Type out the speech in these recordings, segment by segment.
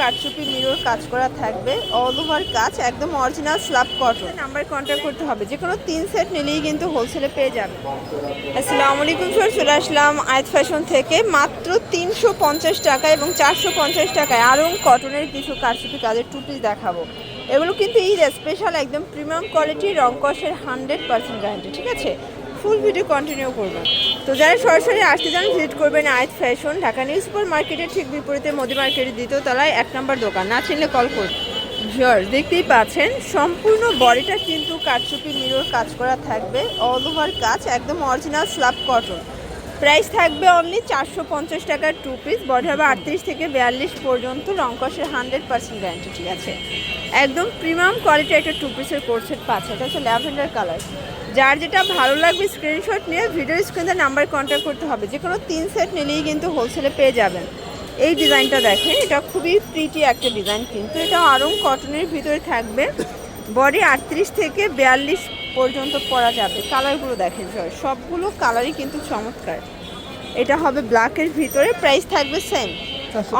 কারচুপি মিরর কাজ করা থাকবে। অল ওভার কাজ একদম original slub cotton number contact করতে হবে। যে কোনো তিন সেট নিলেই কিন্তু হোলসেলে পেয়ে যাবে। আসসালামু আলাইকুম স্যার চলে আসলাম আয়াত ফ্যাশন থেকে। মাত্র তিনশো পঞ্চাশ টাকা এবং চারশো পঞ্চাশ টাকায় আরং কটনের কিছু কারচুপি কাজের টু পিস দেখাবো। এগুলো কিন্তু ঈদ স্পেশাল একদম প্রিমিয়াম কোয়ালিটি রংকসের হান্ড্রেড পার্সেন্ট গ্যারান্টি ঠিক আছে? ফুল ভিডিও কন্টিনিউ করবেন তো যারা সরাসরি আসতে চান ভিজিট করবেন আয়ত ফ্যাশন ঢাকা নিউ সুপার মার্কেটের ঠিক বিপরীতে মোদি মার্কেটের দ্বিতীয় তলায় এক নম্বর দোকান। না চিনলে কল করুন। জর দেখতেই পাচ্ছেন, সম্পূর্ণ বডিটা কিন্তু কারচুপি মিরর কাজ করা থাকবে। অল ওভার কাজ, একদম অরিজিনাল স্লাব কটন প্রাইস থাকবে অনলি চারশো পঞ্চাশ টাকার টু পিস বডি হবে আটত্রিশ থেকে বিয়াল্লিশ পর্যন্ত। রংকসের হান্ড্রেড পার্সেন্ট গ্যারান্টি ঠিক আছে? একদম প্রিমিয়াম কোয়ালিটির একটা টু পিসের কোর্সেট পাচ্ছে। এটা হচ্ছে ল্যাভেন্ডার কালার যার যেটা ভালো লাগবে স্ক্রিনশট নিয়ে ভিডিও স্ক্রিনে নাম্বার কন্ট্যাক্ট করতে হবে। যে কোনো তিন সেট নিলেই কিন্তু হোলসেলে পেয়ে যাবেন। এই ডিজাইনটা দেখেন, এটা খুবই প্রিটি একটা ডিজাইন কিন্তু এটা আরং কটনের ভিতরে থাকবে। বডি আটত্রিশ থেকে বিয়াল্লিশ পর্যন্ত পরা যাবে। কালারগুলো দেখেন সবগুলো কালারই কিন্তু চমৎকার। এটা হবে ব্ল্যাকের ভিতরে প্রাইস থাকবে সেম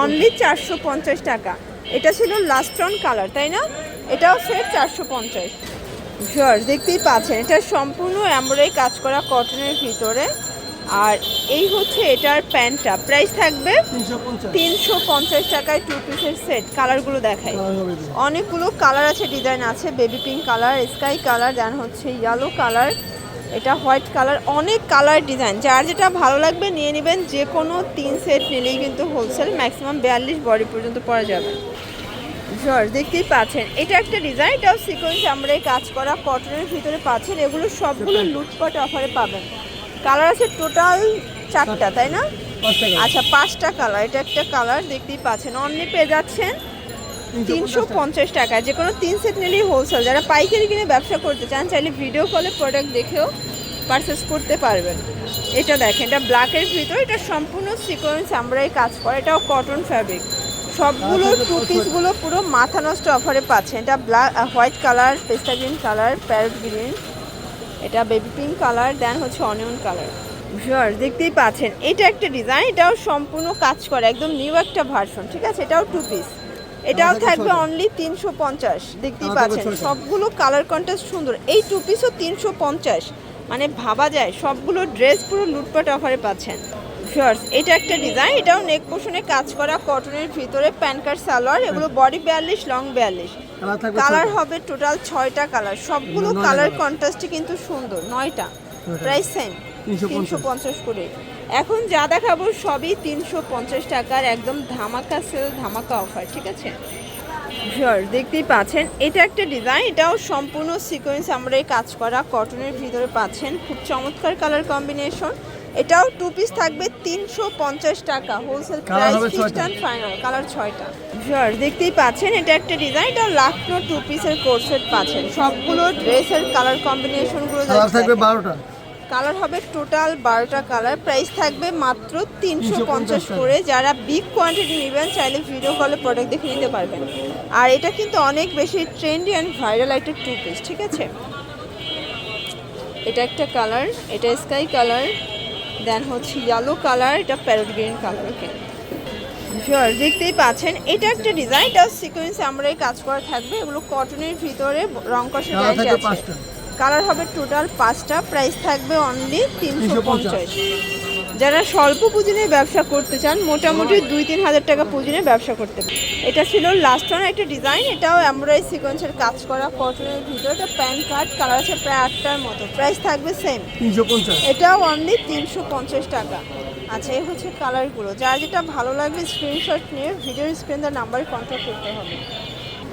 অনলি চারশো পঞ্চাশ টাকা। এটা ছিল লাস্ট অন কালার তাই না? এটাও সেট চারশো পঞ্চাশ। দেখতেই পাচ্ছেন এটা সম্পূর্ণ এমব্রয়ডারি কাজ করা কটনের ভিতরে। আর এই হচ্ছে এটার প্যান্টটা। প্রাইস থাকবে তিনশো পঞ্চাশ। টাকায় টু পিসের সেট কালারগুলো দেখাই। অনেকগুলো কালার আছে ডিজাইন আছে। Baby pink colour sky colour then হচ্ছে ইয়েলো কালার এটা হোয়াইট কালার অনেক কালার ডিজাইন যার যেটা ভালো লাগবে নিয়ে নেবেন। যে কোনো তিন সেট নিলেই কিন্তু হোলসেল ম্যাক্সিমাম বিয়াল্লিশ বডি পর্যন্ত পরা যাবে। জর্জ দেখতেই পাচ্ছেন। এটা একটা ডিজাইন এটাও সিকোয়েন্স আমরা কাজ করা। কটনের ভিতরে পাচ্ছেন। এগুলো সবগুলো লুটপাট অফারে পাবেন। কালার আছে টোটাল চারটা তাই না? আচ্ছা পাঁচটা কালার এটা একটা কালার দেখতেই পাচ্ছেন। অনলি পেয়ে যাচ্ছেন তিনশো পঞ্চাশ টাকা। যে কোনো তিন সেট নিলেই হোলসেল যারা পাইকারি কিনে ব্যবসা করতে চান চাইলে ভিডিও কলে প্রোডাক্ট দেখেও পারচেস করতে পারবেন। এটা দেখেন এটা ব্ল্যাকের ভিতর এটা সম্পূর্ণ সিকোয়েন্স আমরাই কাজ করে। এটাও কটন ফ্যাব্রিক সবগুলো টু পিসগুলো পুরো মাথা নষ্ট অফারে পাচ্ছেন এটা ব্ল্যাক হোয়াইট কালার পেস্তা গ্রিন কালার প্যারট গ্রিন এটা বেবি পিঙ্ক কালার দেন হচ্ছে অনিয়ন কালার ভিউয়ার দেখতেই পাচ্ছেন এটা একটা ডিজাইন এটাও সম্পূর্ণ কাজ করে একদম নিউ একটা ভার্সন ঠিক আছে? এটাও টু পিস এটাও থাকবে থাকবে অনলি তিনশো পঞ্চাশ দেখতেই পাচ্ছেন? সবগুলো কালার কন্ট্রাস্ট সুন্দর। এই টু পিসও তিনশো পঞ্চাশ। মানে ভাবা যায় সবগুলো ড্রেস পুরো লুটপাট অফারে পাচ্ছেন। ভিউয়ার্স এটা একটা ডিজাইন এটাও নেক পোষণে কাজ করা কটনের ভিতরে প্যান কার্ড সালোয়ার এগুলো বডি বিয়াল্লিশ লং বিয়াল্লিশ। কালার। হবে টোটাল ছয়টা কালার সবগুলো কালার। কন্ট্রাস্টই কিন্তু সুন্দর নয়টা। প্রাইস সেম তিনশো পঞ্চাশ। করে। এখন যা দেখাবো সবই তিনশো পঞ্চাশ টাকার একদম ধামাকা সেল ধামাকা অফার ঠিক আছে? শিওর দেখতেই পাচ্ছেন। এটা একটা ডিজাইন এটাও সম্পূর্ণ সিকোয়েন্স আমরা এই কাজ করা কটনের ভিতরে পাচ্ছেন। খুব চমৎকার কালার কম্বিনেশন এটাও টু পিস থাকবে তিনশো পঞ্চাশ টাকা। Wholesale price fixed and final colour ছয়টা। শিওর দেখতেই পাচ্ছেন এটা একটা ডিজাইন এটা লাখনো টু পিসের কোর্সেট পাচ্ছেন। সবগুলো ড্রেসের কালার কম্বিনেশনগুলো কালার থাকবে বারোটা। কালার হবে টোটাল বারোটা কালার প্রাইস থাকবে মাত্র তিনশো পঞ্চাশ করে। যারা বিগ কোয়ান্টিটি নেবেন চাইলে ভিডিও কলে প্রোডাক্ট দেখে নিতে পারবেন। আর এটা কিন্তু অনেক বেশি ট্রেন্ডি অ্যান্ড ভাইরাল একটা টু পিস ঠিক আছে? এটা একটা কালার এটা স্কাই কালার দেন হচ্ছে ইয়েলো কালার এটা parrot green colour okay sure দেখতেই পাচ্ছেন এটা একটা ডিজাইন এটা সিকোয়েন্স আমরা এই কাজ করা থাকবে এগুলো কটনের ভিতরে রং কষে কালার আছে। কালার হবে টোটাল পাঁচটা প্রাইস থাকবে অনলি তিনশো পঞ্চাশ। যারা স্বল্প পুঁজি নিয়ে ব্যবসা করতে চান মোটামুটি দুই তিন হাজার টাকা পুঁজি নিয়ে ব্যবসা করতে এটা ছিল লাস্ট ওয়ান একটা ডিজাইন এটাও এমব্রয়ডারি সিকোয়েন্সের কাজ করা কটনের ভিতরে। এটা প্যান কার্ড কালার আছে প্রায় আটটার মতো। প্রাইস থাকবে সেম তিনশো পঞ্চাশ। এটাও অনলি তিনশো পঞ্চাশ টাকা। আচ্ছা এই হচ্ছে কালারগুলো যার যেটা ভালো লাগবে স্ক্রিনশট নিয়ে ভিডিওর স্ক্রিনের নাম্বারে কন্ট্যাক্ট করতে হবে।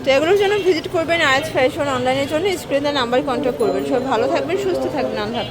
তো এগুলোর জন্য ভিজিট করবেন আয়াজ ফ্যাশন অনলাইনের জন্য স্ক্রিনের নাম্বারে কন্ট্যাক্ট করবেন। সবাই ভালো থাকবেন সুস্থ থাকবেন। আল্লাহ